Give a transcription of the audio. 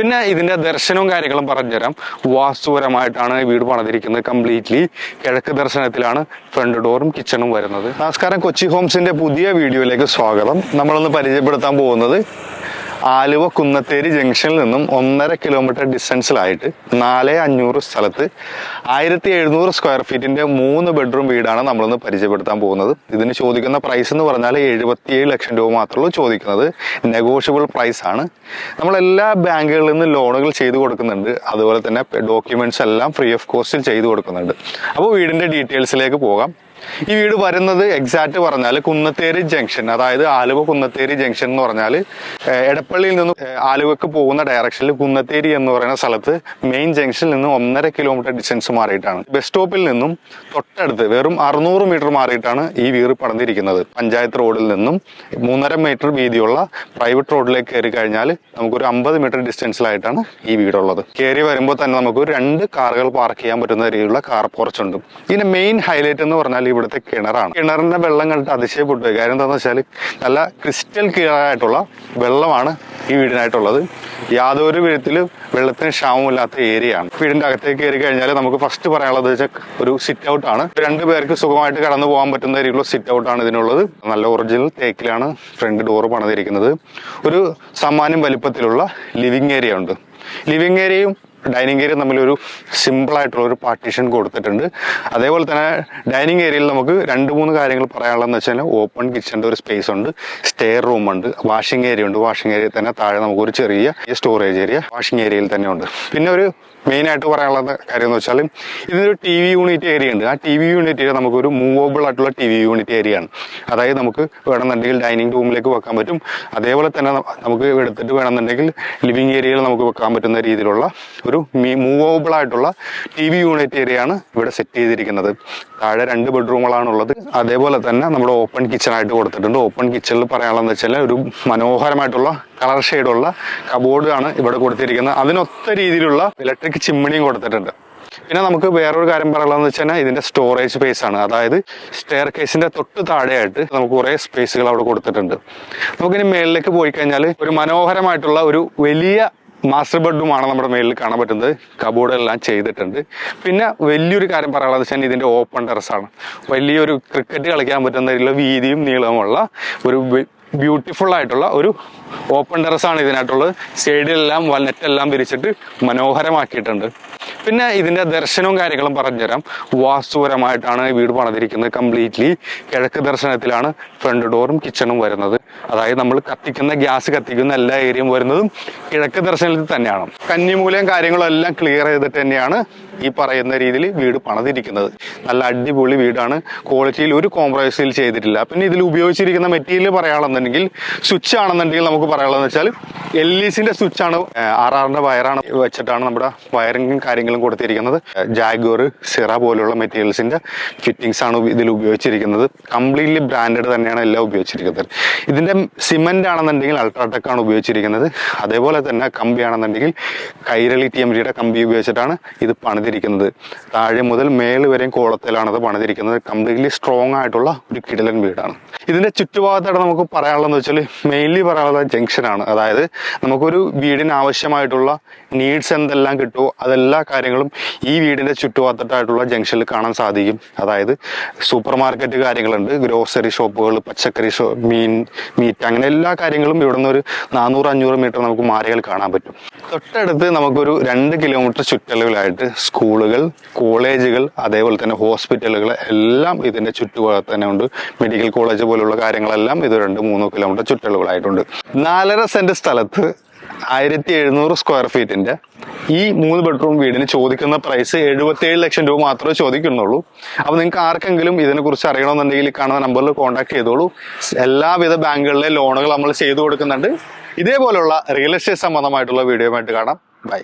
പിന്നെ ഇതിന്റെ ദർശനവും കാര്യങ്ങളും പറഞ്ഞുതരാം. വാസ്തുപരമായിട്ടാണ് വീട് പണിതിരിക്കുന്നത് കംപ്ലീറ്റ്ലി കിഴക്ക് ദർശനത്തിലാണ് ഫ്രണ്ട് ഡോറും കിച്ചണും വരുന്നത്. നമസ്കാരം കൊച്ചി ഹോംസിന്റെ പുതിയ വീഡിയോയിലേക്ക് സ്വാഗതം. നമ്മളൊന്ന് പരിചയപ്പെടുത്താൻ പോകുന്നത് ആലുവ കുന്നത്തേരി ജംഗ്ഷനിൽ നിന്നും ഒന്നര കിലോമീറ്റർ ഡിസ്റ്റൻസിലായിട്ട് നാല് അഞ്ഞൂറ് സ്ഥലത്ത് ആയിരത്തി എഴുന്നൂറ് സ്ക്വയർ ഫീറ്റിന്റെ മൂന്ന് ബെഡ്റൂം വീടാണ് നമ്മളൊന്ന് പരിചയപ്പെടുത്താൻ പോകുന്നത്. ഇതിന് ചോദിക്കുന്ന പ്രൈസ് എന്ന് പറഞ്ഞാൽ എഴുപത്തിയേഴ് ലക്ഷം രൂപ മാത്രമേ ചോദിക്കുന്നത്. നെഗോഷ്യബിൾ പ്രൈസ് ആണ്. നമ്മൾ എല്ലാ ബാങ്കുകളിൽ നിന്ന് ലോണുകൾ ചെയ്തു കൊടുക്കുന്നുണ്ട്. അതുപോലെ തന്നെ ഡോക്യുമെന്റ്സ് എല്ലാം ഫ്രീ ഓഫ് കോസ്റ്റിൽ ചെയ്തു കൊടുക്കുന്നുണ്ട്. അപ്പോൾ വീടിന്റെ ഡീറ്റെയിൽസിലേക്ക് പോകാം. ഈ വീട് വരുന്നത് എക്സാക്ട് പറഞ്ഞാൽ കുന്നത്തേരി ജംഗ്ഷൻ അതായത് ആലുവ കുന്നത്തേരി ജംഗ്ഷൻ എന്ന് പറഞ്ഞാൽ എടപ്പള്ളിയിൽ നിന്ന് ആലുവക്ക് പോകുന്ന ഡയറക്ഷനിൽ കുന്നത്തേരി എന്ന് പറയുന്ന സ്ഥലത്ത് മെയിൻ ജംഗ്ഷനിൽ നിന്ന് ഒന്നര കിലോമീറ്റർ ഡിസ്റ്റൻസ് മാറിയിട്ടാണ്. ബസ് സ്റ്റോപ്പിൽ നിന്നും തൊട്ടടുത്ത് വെറും അറുന്നൂറ് മീറ്റർ മാറിയിട്ടാണ് ഈ വീട് പണിതിരിക്കുന്നത്. പഞ്ചായത്ത് റോഡിൽ നിന്നും മൂന്നര മീറ്റർ വീതിയുള്ള പ്രൈവറ്റ് റോഡിലേക്ക് കയറി കഴിഞ്ഞാൽ നമുക്കൊരു അമ്പത് മീറ്റർ ഡിസ്റ്റൻസിലായിട്ടാണ് ഈ വീടുള്ളത്. കയറി വരുമ്പോൾ തന്നെ നമുക്ക് രണ്ട് കാറുകൾ പാർക്ക് ചെയ്യാൻ പറ്റുന്ന രീതിയിലുള്ള കാർ പോർച്ചുണ്ട് ഇതിന്റെ മെയിൻ ഹൈലൈറ്റ് എന്ന് പറഞ്ഞാൽ ഇവിടുത്തെ കിണറാണ്. കിണറിന്റെ വെള്ളം കണ്ടിട്ട് അതിശയപ്പെട്ടു. കാര്യം എന്താണെന്ന് വെച്ചാൽ നല്ല ക്രിസ്റ്റൽ ക്ലിയർ ആയിട്ടുള്ള വെള്ളമാണ് ഈ വീടിനായിട്ടുള്ളത്. യാതൊരു വിധത്തിലും വെള്ളത്തിന് ക്ഷാമമില്ലാത്ത ഏരിയ ആണ്. വീടിന്റെ അകത്തേക്ക് കയറി കഴിഞ്ഞാൽ നമുക്ക് ഫസ്റ്റ് പറയാനുള്ളത് വെച്ചാൽ ഒരു സിറ്റ് ഔട്ട് ആണ്. രണ്ടു പേർക്ക് സുഖമായിട്ട് കടന്നു പോകാൻ പറ്റുന്ന രീതിയിലുള്ള സിറ്റ് ഔട്ട് ആണ് ഇതിനുള്ളത്. നല്ല ഒറിജിനൽ തേക്കിലാണ് ഫ്രണ്ട് ഡോർ പണിതിരിക്കുന്നത്. ഒരു സമാനം വലിപ്പത്തിലുള്ള ലിവിങ് ഏരിയ ഉണ്ട്. ലിവിങ് ഏരിയയും ഡൈനിങ് ഏരിയ തമ്മിലൊരു സിമ്പിൾ ആയിട്ടുള്ള ഒരു പാർട്ടീഷൻ കൊടുത്തിട്ടുണ്ട്. അതേപോലെ തന്നെ ഡൈനിങ് ഏരിയയിൽ നമുക്ക് രണ്ട് മൂന്ന് കാര്യങ്ങൾ പറയാനുള്ളതെന്ന് വെച്ചാൽ ഓപ്പൺ കിച്ചന്റെ ഒരു സ്പേസ് ഉണ്ട് സ്റ്റെയർ റൂം ഉണ്ട് വാഷിംഗ് ഏരിയ ഉണ്ട്. വാഷിംഗ് ഏരിയ തന്നെ താഴെ നമുക്ക് ഒരു ചെറിയ സ്റ്റോറേജ് ഏരിയ വാഷിംഗ് ഏരിയയിൽ തന്നെ ഉണ്ട്. പിന്നെ ഒരു മെയിൻ ആയിട്ട് പറയാനുള്ള കാര്യം എന്ന് വെച്ചാൽ ഇതിനൊരു ടി വി യൂണിറ്റ് ഏരിയ ഉണ്ട്. ആ ടി വി യൂണിറ്റ് ഏരിയ നമുക്കൊരു മൂവബിൾ ആയിട്ടുള്ള ടി വി യൂണിറ്റ് ഏരിയ ആണ്. അതായത് നമുക്ക് വേണമെന്നുണ്ടെങ്കിൽ ഡൈനിങ് റൂമിലേക്ക് വെക്കാൻ പറ്റും. അതേപോലെ തന്നെ നമുക്ക് എടുത്തിട്ട് വേണമെന്നുണ്ടെങ്കിൽ ലിവിങ് ഏരിയയിൽ നമുക്ക് വെക്കാൻ പറ്റുന്ന രീതിയിലുള്ള ഒരു മൂവബിൾ ആയിട്ടുള്ള ടി വി യൂണിറ്റ് ഏരിയയാണ് ഇവിടെ സെറ്റ് ചെയ്തിരിക്കുന്നത്. താഴെ രണ്ട് ബെഡ്റൂമുകളാണുള്ളത് അതേപോലെ തന്നെ നമ്മുടെ ഓപ്പൺ കിച്ചൺ ആയിട്ട് കൊടുത്തിട്ടുണ്ട്. ഓപ്പൺ കിച്ചണിൽ പറയാനുള്ളതെന്ന് വെച്ചാൽ ഒരു മനോഹരമായിട്ടുള്ള കളർ ഷെയ്ഡുള്ള കബോർഡ് ആണ് ഇവിടെ കൊടുത്തിരിക്കുന്നത്. അതിനൊത്ത രീതിയിലുള്ള ഇലക്ട്രിക് ചിമ്മിണിയും കൊടുത്തിട്ടുണ്ട്. പിന്നെ നമുക്ക് വേറൊരു കാര്യം പറയാനുള്ളതെന്ന് വെച്ചാൽ ഇതിന്റെ സ്റ്റോറേജ് സ്പേസ് ആണ്. അതായത് സ്റ്റെയർ കേസിന്റെ തൊട്ട് താഴെയായിട്ട് നമുക്ക് കുറെ സ്പേസുകൾ അവിടെ കൊടുത്തിട്ടുണ്ട്. നമുക്കിനി മേളിലേക്ക് പോയി കഴിഞ്ഞാൽ ഒരു മനോഹരമായിട്ടുള്ള ഒരു വലിയ മാസ്റ്റർ ബെഡ്റൂമാണ് നമ്മുടെ മേളിൽ കാണാൻ പറ്റുന്നത്. കബോർഡെല്ലാം ചെയ്തിട്ടുണ്ട്. പിന്നെ വലിയൊരു കാര്യം പറയാനുള്ളത് വെച്ചാൽ ഇതിന്റെ ഓപ്പൺ ടെറസാണ് വലിയൊരു ക്രിക്കറ്റ് കളിക്കാൻ പറ്റുന്ന വീതിയും നീളമുള്ള ഒരു ബ്യൂട്ടിഫുൾ ആയിട്ടുള്ള ഒരു ഓപ്പൺ ടെറസാണ് ഇതിനായിട്ടുള്ളത്. സൈഡിലെല്ലാം വൽനെറ്റ് എല്ലാം വിരിച്ചിട്ട് മനോഹരമാക്കിയിട്ടുണ്ട്. പിന്നെ ഇതിന്റെ ദർശനവും കാര്യങ്ങളും പറഞ്ഞുതരാം. വാസ്തുപരമായിട്ടാണ് വീട് പണിതിരിക്കുന്നത് കംപ്ലീറ്റ്ലി കിഴക്ക് ദർശനത്തിലാണ് ഫ്രണ്ട് ഡോറും കിച്ചണും വരുന്നത്. അതായത് നമ്മൾ കത്തിക്കുന്ന ഗ്യാസ് കത്തിക്കുന്ന എല്ലാ ഏരിയയും വരുന്നതും കിഴക്ക് ദർശനത്തിൽ തന്നെയാണ്. കന്നിമൂലം കാര്യങ്ങളും എല്ലാം ക്ലിയർ ചെയ്തിട്ട് തന്നെയാണ് ഈ പറയുന്ന രീതിയിൽ വീട് പണിതിരിക്കുന്നത്. നല്ല അടിപൊളി വീടാണ്. ക്വാളിറ്റിയിൽ ഒരു കോംപ്രമൈസിൽ ചെയ്തിട്ടില്ല. പിന്നെ ഇതിൽ ഉപയോഗിച്ചിരിക്കുന്ന മെറ്റീരിയൽ പറയുകയാണെന്നുണ്ടെങ്കിൽ സ്വിച്ച് ആണെന്നുണ്ടെങ്കിൽ നമുക്ക് പറയാനുള്ളതെന്ന് വെച്ചാൽ എൽ ഇ സിന്റെ സ്വിച്ച് ആണ് ആർ ആറിന്റെ വയറാണ് വെച്ചിട്ടാണ് നമ്മുടെ വയറിങ്ങും കാര്യങ്ങളും കൊടുത്തിരിക്കുന്നത്. ജാഗോർ സിറ പോലുള്ള മെറ്റീരിയൽസിന്റെ ഫിറ്റിംഗ്സ് ആണ് ഇതിൽ ഉപയോഗിച്ചിരിക്കുന്നത്. കംപ്ലീറ്റ്ലി ബ്രാൻഡഡ് തന്നെയാണ് എല്ലാം ഉപയോഗിച്ചിരിക്കുന്നത്. ഇതിന്റെ സിമെന്റ് ആണെന്നുണ്ടെങ്കിൽ അൾട്രാടെക് ആണ് ഉപയോഗിച്ചിരിക്കുന്നത്. അതേപോലെ തന്നെ കമ്പി ആണെന്നുണ്ടെങ്കിൽ കൈരളി ടി എം ജിയുടെ കമ്പി ഉപയോഗിച്ചിട്ടാണ് ഇത് പണിതിരിക്കുന്നത്. താഴെ മുതൽ മേൽ വരെയും കോളത്തിലാണ് ഇത് പണിതിരിക്കുന്നത്. കംപ്ലീറ്റ്ലി സ്ട്രോങ് ആയിട്ടുള്ള ഒരു കിടലൻ വീടാണ്. ഇതിന്റെ ചുറ്റുഭാഗത്തായിട്ട് നമുക്ക് പറയാനുള്ളതെന്ന് വെച്ചാൽ മെയിൻലി പറയാനുള്ളത് ജംഗ്ഷനാണ്. അതായത് നമുക്കൊരു വീടിന് ആവശ്യമായിട്ടുള്ള നീഡ്സ് എന്തെല്ലാം കിട്ടുമോ അതെല്ലാ കാര്യങ്ങളും ഈ വീടിന്റെ ചുറ്റുഭാഗത്തായിട്ടുള്ള ജംഗ്ഷനിൽ കാണാൻ സാധിക്കും. അതായത് സൂപ്പർ മാർക്കറ്റ് കാര്യങ്ങളുണ്ട് ഗ്രോസറി ഷോപ്പുകൾ പച്ചക്കറി ഷോ മീൻ മീറ്റ് അങ്ങനെ എല്ലാ കാര്യങ്ങളും ഇവിടെ നിന്ന് ഒരു നാനൂറ് അഞ്ഞൂറ് മീറ്റർ നമുക്ക് മാറികൾ കാണാൻ പറ്റും. തൊട്ടടുത്ത് നമുക്കൊരു രണ്ട് കിലോമീറ്റർ ചുറ്റളവിലായിട്ട് സ്കൂളുകൾ കോളേജുകൾ അതേപോലെ തന്നെ ഹോസ്പിറ്റലുകൾ എല്ലാം ഇതിന്റെ ചുറ്റുഭാഗത്ത് തന്നെ ഉണ്ട്. മെഡിക്കൽ കോളേജ് പോലുള്ള കാര്യങ്ങളെല്ലാം ഇത് രണ്ട് മൂന്നോ കിലോമീറ്റർ ചുറ്റളവിലായിട്ടുണ്ട്. നാലര സെന്റ് സ്ഥലത്ത് ആയിരത്തി എഴുന്നൂറ് സ്ക്വയർ ഫീറ്റിന്റെ ഈ മൂന്ന് ബെഡ്റൂം വീടിന് ചോദിക്കുന്ന പ്രൈസ് എഴുപത്തിയേഴ് ലക്ഷം രൂപ മാത്രമേ ചോദിക്കുന്നുള്ളൂ. അപ്പൊ നിങ്ങൾക്ക് ആർക്കെങ്കിലും ഇതിനെ കുറിച്ച് അറിയണമെന്നുണ്ടെങ്കിൽ കാണുന്ന നമ്പറിൽ കോൺടാക്ട് ചെയ്തോളൂ. എല്ലാവിധ ബാങ്കുകളിലെ ലോണുകൾ നമ്മൾ ചെയ്തു കൊടുക്കുന്നുണ്ട്. ഇതേപോലുള്ള റിയൽ എസ്റ്റേറ്റ് സംബന്ധമായിട്ടുള്ള വീഡിയോ ആയിട്ട് കാണാം. ബൈ